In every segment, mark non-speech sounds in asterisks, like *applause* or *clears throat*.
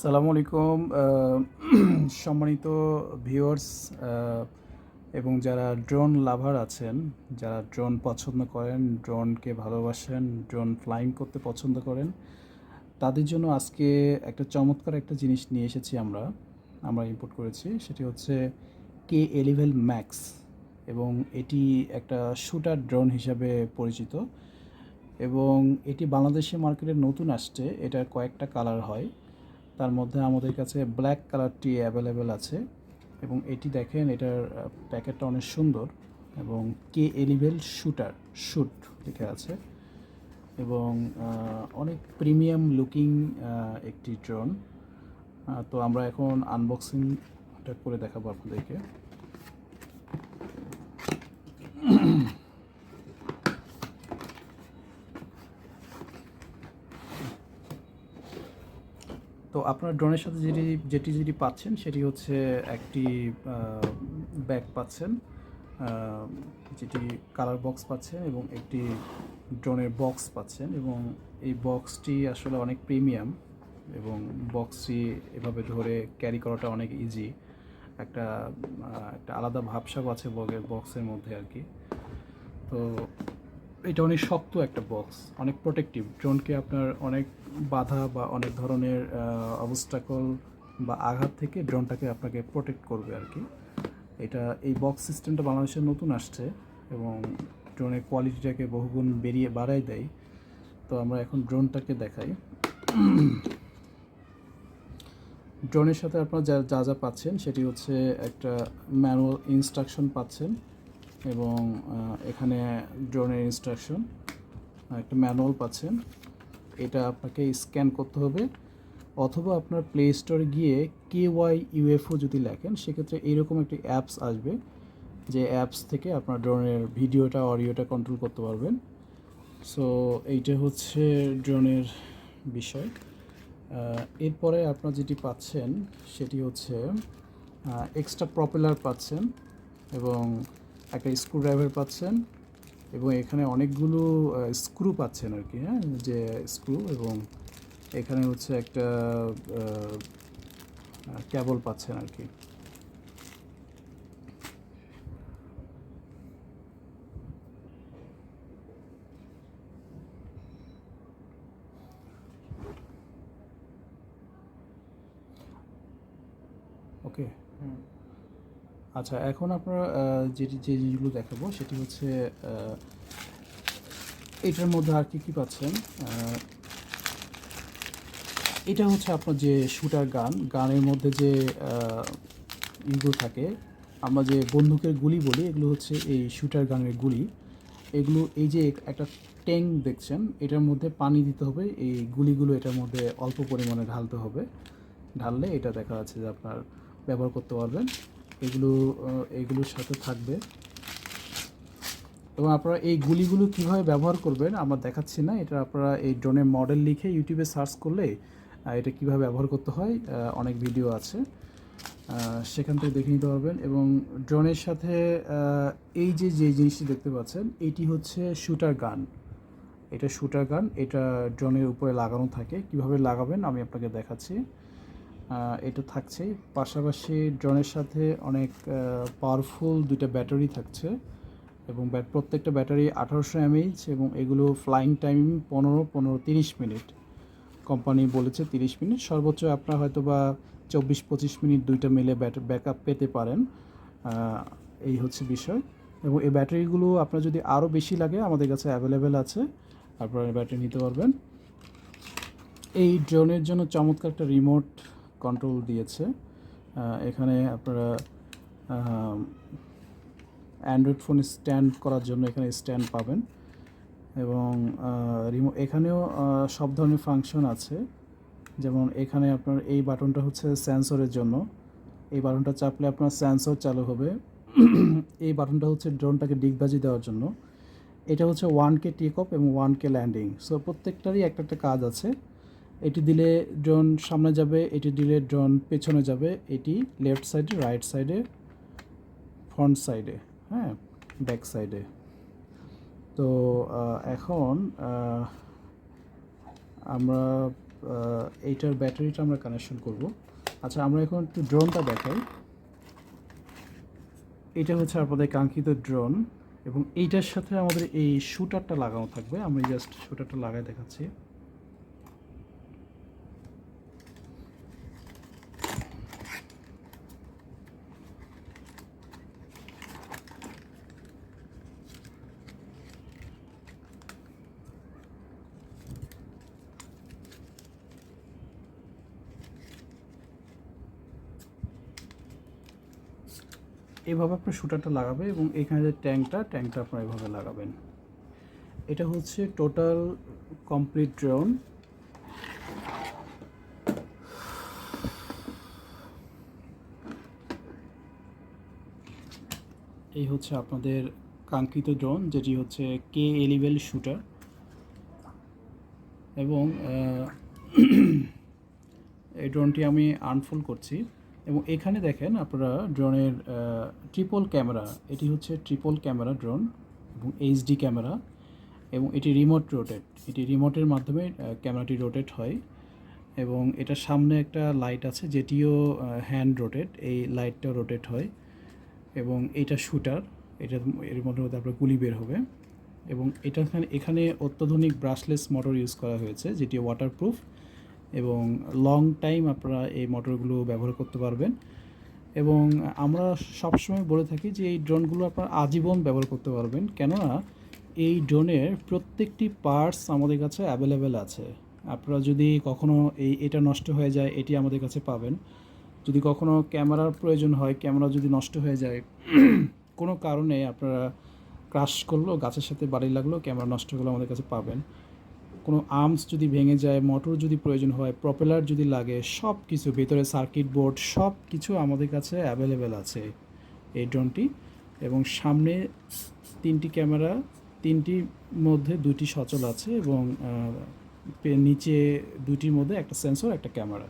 সালামু আলাইকুম সম্মানিত ভিউয়ার্স এবং যারা ড্রোন লাভার আছেন, যারা ড্রোন পছন্দ করেন, ড্রোনকে ভালোবাসেন, ড্রোন ফ্লাইং করতে পছন্দ করেন, তাদের জন্য আজকে একটা চমৎকার একটা জিনিস নিয়ে এসেছি আমরা আমরা ইম্পোর্ট করেছি, সেটি হচ্ছে কে এলিভেল ম্যাক্স এবং এটি একটা শুটার ড্রোন হিসাবে পরিচিত, এবং এটি বাংলাদেশি মার্কেটে নতুন আসছে এটার কয়েকটা কালার হয়। তার মধ্যে আমাদের কাছে ব্ল্যাক কালারটি অ্যাভেলেবেল আছে। এবং এটি দেখেন, এটার প্যাকেটটা অনেক সুন্দর। এবং কে এলিভেল শুটার শুট লেখা আছে। এবং অনেক প্রিমিয়াম লুকিং একটি ড্রোন তো আমরা এখন আনবক্সিংটা করে দেখাবো আপনাদেরকে। তো আপনার ড্রোনের সাথে যেটি যেটি যেটি পাচ্ছেন সেটি হচ্ছে একটি ব্যাগ পাচ্ছেন। যেটি কালার বক্স পাচ্ছেন এবং একটি ড্রোনের বক্স পাচ্ছেন এবং এই বক্সটি আসলে অনেক প্রিমিয়াম এবং বক্সটি এভাবে ধরে ক্যারি করাটা অনেক ইজি একটা একটা আলাদা ভাবসাব আছে বগের বক্সের মধ্যে আর কি। তো এটা অনেক শক্ত একটা বক্স অনেক প্রোটেক্টিভ ড্রোনকে আপনার অনেক বাধা বা অনেক ধরনের অবস্টাকল বা আঘাত থেকে ড্রোনটাকে আপনাকে প্রোটেক্ট করবে আর কি। এটা এই বক্স সিস্টেমটা বাংলাদেশে নতুন আসছে এবং ড্রোনের কোয়ালিটিটাকে বহুগুণ বেরিয়ে বাড়াই দেয়। তো আমরা এখন ড্রোনটাকে দেখাই। ড্রোনের সাথে আপনারা যা যা যা পাচ্ছেন, সেটি হচ্ছে একটা ম্যানুয়াল ইনস্ট্রাকশন পাচ্ছেন। এবং এখানে ড্রোনের ইনস্ট্রাকশন একটা ম্যানুয়াল পাচ্ছেন। এটা আপনাকে স্ক্যান করতে হবে। অথবা আপনার প্লে স্টোরে গিয়ে কে ওয়াই ইউএফও যদি লেখেন, সেক্ষেত্রে এইরকম একটি অ্যাপস আসবে, যে অ্যাপস থেকে আপনার ড্রোনের ভিডিওটা অডিওটা কন্ট্রোল করতে পারবেন। সো এইটা হচ্ছে ড্রোনের বিষয়। এরপরে আপনার যেটি পাচ্ছেন, সেটি হচ্ছে এক্সট্রা প্রপেলার পাচ্ছেন এবং একটা স্ক্রুড্রাইভার পাচ্ছেন এবং এখানে অনেকগুলো স্ক্রু পাচ্ছেন আর কি হ্যাঁ? যে স্ক্রু এবং এখানে হচ্ছে একটা কেবল পাচ্ছেন আর কি আচ্ছা এখন আপনারা যেটি যে জিনিসগুলো দেখাবো সেটি হচ্ছে এটার মধ্যে আর কি কি পাচ্ছেন? এটা হচ্ছে আপনার যে শুটার গান, গানের মধ্যে যে ইগুলো থাকে, আমরা যে বন্দুকের গুলি বলি, এগুলো হচ্ছে এই শুটার গানের গুলি। এগুলো, এই যে একটা ট্যাঙ্ক দেখছেন, এটার মধ্যে পানি দিতে হবে, এই গুলিগুলো এটার মধ্যে অল্প পরিমাণে ঢালতে হবে। ঢাললে এটা দেখা যাচ্ছে যে আপনার ব্যবহার করতে পারবেন। এগুলো এগুলোর সাথে থাকবে। এবং আপনারা এই গুলিগুলো কীভাবে ব্যবহার করবেন, আমরা দেখাচ্ছি না। এটা আপনারা এই ড্রোনের মডেল লিখে ইউটিউবে সার্চ করলে এটা কীভাবে ব্যবহার করতে হয় অনেক ভিডিও আছে। সেখান থেকে দেখে নিতে পারবেন। এবং ড্রোনের সাথে এই যে যে জিনিসটি দেখতে পাচ্ছেন, এটি হচ্ছে শুটার গান। এটা শুটার গান, এটা ড্রোনের উপরে লাগানো থাকে। কীভাবে লাগাবেন, আমি আপনাকে দেখাচ্ছি। এটা থাকছে পাশাপাশি ড্রোনের সাথে অনেক পাওয়ারফুল দুইটা ব্যাটারি থাকছে এবং প্রত্যেকটা ব্যাটারি আঠারোশো এমএইচ এবং এগুলো ফ্লাইং টাইম পনেরো পনেরো, তিরিশ মিনিট। কোম্পানি বলেছে তিরিশ মিনিট, সর্বোচ্চ আপনার হয়তো বা চব্বিশ, পঁচিশ মিনিট দুইটা মিলে ব্যাক আপ পেতে পারেন। এই হচ্ছে বিষয়। এবং এই ব্যাটারিগুলো আপনার যদি আরও বেশি লাগে, আমাদের কাছে অ্যাভেলেবেল আছে আপনারা ব্যাটারি নিতে পারবেন। এই ড্রোনের জন্য চমৎকার একটা রিমোট কন্ট্রোল দিয়েছে। এখানে আপনারা অ্যান্ড্রয়েড ফোন স্ট্যান্ড করার জন্য এখানে স্ট্যান্ড পাবেন। এবং রিমো এখানেও সব ধরনের ফাংশন আছে। যেমন এখানে আপনার এই বাটনটা হচ্ছে সেন্সরের জন্য। এই বাটনটা চাপলে আপনার সেন্সর চালু হবে। *clears throat* এই বাটনটা হচ্ছে ড্রোনটাকে ডিগবাজি দেওয়ার জন্য। এটা হচ্ছে ওয়ান কে টেক অফ এবং ওয়ান কে ল্যান্ডিং সো প্রত্যেকটারই একটা একটা কাজ আছে। এটি দিলে ড্রোন সামনে যাবে, এটি দিলে ড্রোন পেছনে যাবে, এটি লেফট সাইডে রাইট সাইডে ফ্রন্ট সাইডে হ্যাঁ ব্যাক সাইডে তো এখন আমরা এইটার ব্যাটারিটা আমরা কানেকশন করব। আচ্ছা আমরা এখন একটু ড্রোনটা দেখাই। এটা হচ্ছে আপনাদের কাঙ্ক্ষিত ড্রোন এবং এইটার সাথে আমাদের এই শুটারটা লাগানো থাকবে। আমি জাস্ট শুটারটা লাগাই দেখাচ্ছি। এভাবে আপনার শুটারটা লাগাবে এবং এখানে যে ট্যাঙ্কটা ট্যাঙ্কটা আপনার এভাবে লাগাবেন। এটা হচ্ছে টোটাল কমপ্লিট ড্রোন। এই হচ্ছে আপনাদের কাঙ্ক্ষিত ড্রোন, যেটি হচ্ছে কে এলিভেল শুটার। এবং *clears throat* এই ড্রোনটি আমি আনফোল করছি। এবং এখানে দেখেন আপনারা ড্রোনের ট্রিপল ক্যামেরা এটি হচ্ছে ট্রিপল ক্যামেরা ড্রোন এবং এইচডি ক্যামেরা এবং এটি রিমোট রোটেট এটি রিমোটের মাধ্যমে ক্যামেরাটি রোটেট হয় এবং এটার সামনে একটা লাইট আছে যেটিও হ্যান্ড রোটেট এই লাইটটাও রোটেট হয় এবং এটা শুটার এটা এর মধ্যে আপনার গুলি বের হবে এবং এটা এখানে অত্যাধুনিক ব্রাশলেস মোটর ইউজ করা হয়েছে যেটি ওয়াটারপ্রুফ এবং লং টাইম আপনারা এই মোটরগুলো ব্যবহার করতে পারবেন। এবং আমরা সবসময় বলে থাকি যে এই ড্রোনগুলো আপনারা আজীবন ব্যবহার করতে পারবেন। কেননা এই ড্রোনের প্রত্যেকটি পার্টস আমাদের কাছে অ্যাভেলেবেল আছে। আপনারা যদি কখনো এই, এটা নষ্ট হয়ে যায়, এটি আমাদের কাছে পাবেন। যদি কখনো ক্যামেরার প্রয়োজন হয়, ক্যামেরা যদি নষ্ট হয়ে যায়, *clears throat* কোনো কারণে আপনারা ক্রাশ করল, গাছের সাথে বাড়ি লাগল, ক্যামেরা নষ্ট হলো, আমাদের কাছে পাবেন। কোনো আর্মস যদি ভেঙে যায় মোটর যদি প্রয়োজন হয় প্রপেলার যদি লাগে সব কিছু ভেতরে সার্কিট বোর্ড সব কিছু আমাদের কাছে অ্যাভেলেবেল আছে এই ড্রোনটি এবং সামনে তিনটি ক্যামেরা তিনটির মধ্যে দুটি সচল আছে এবং নিচে দুটির মধ্যে একটা সেন্সর একটা ক্যামেরা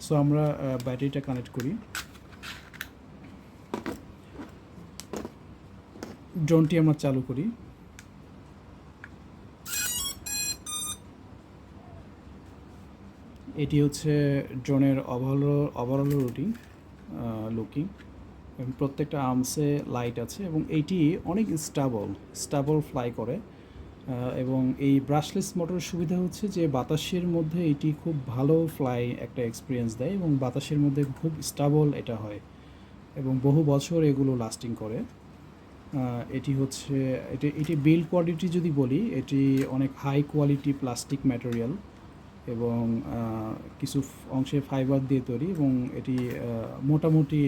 সো আমরা ব্যাটারিটা কানেক্ট করি। ড্রোনটি আমরা চালু করি। এটি হচ্ছে ড্রোনের ওভারঅল ওভারঅল রুটিং লুকিং। এবং প্রত্যেকটা আর্মসে লাইট আছে এবং এটি অনেক স্টাবল স্টাবল ফ্লাই করে। এবং এই ব্রাশলেস মোটরের সুবিধা হচ্ছে যে বাতাসের মধ্যে এটি খুব ভালো ফ্লাই একটা এক্সপিরিয়েন্স দেয় এবং বাতাসের মধ্যে খুব স্টাবল এটা হয় এবং বহু বছর এগুলো লাস্টিং করে। এটি হচ্ছে, এটি এটি বিল্ড কোয়ালিটি যদি বলি, এটি অনেক হাই কোয়ালিটি প্লাস্টিক ম্যাটেরিয়াল। এবং কিছু অংশে ফাইবার দিয়ে তৈরি এবং এটি মোটামুটি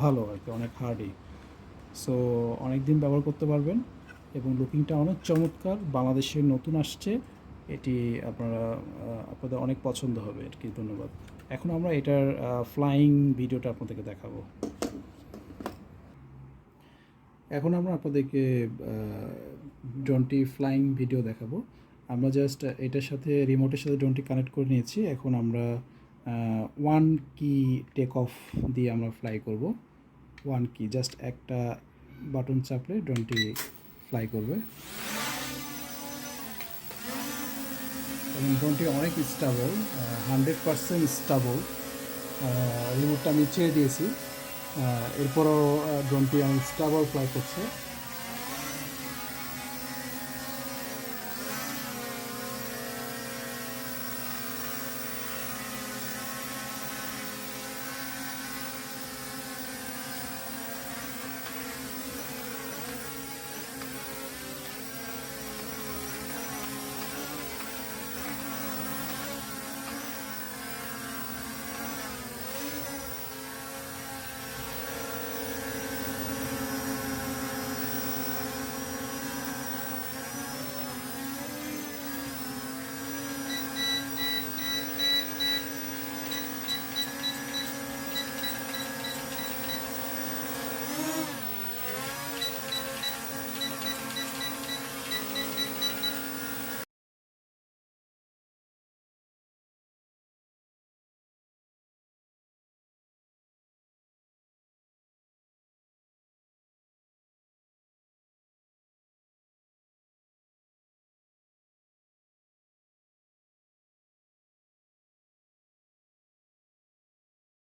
ভালো আর কি, অনেক হার্ডি সো অনেক দিন ব্যবহার করতে পারবেন এবং লুকিংটা অনেক চমৎকার বাংলাদেশের নতুন আসছে, এটি আপনারা আপনাদের অনেক পছন্দ হবে আর কি ধন্যবাদ। এখন আমরা এটার ফ্লাইং ভিডিওটা আপনাদেরকে দেখাবো। এখন আমরা আপনাদেরকে ড্রোনটি ফ্লাইং ভিডিও দেখাবো। আমরা জাস্ট এটার সাথে রিমোটের সাথে ড্রোনটি কানেক্ট করে নিয়েছি। এখন আমরা ওয়ান কি টেক অফ দিয়ে আমরা ফ্লাই করব। ওয়ান কি জাস্ট একটা বাটন চাপলে ড্রোনটি ফ্লাই করবে। এবং ড্রোনটি অনেক স্টাবল হান্ড্রেড পারসেন্ট স্টাবল রিমোটটা আমি ছেড়ে দিয়েছি। এরপরও ড্রোনটি অনেক স্টাবল ফ্লাই করছে।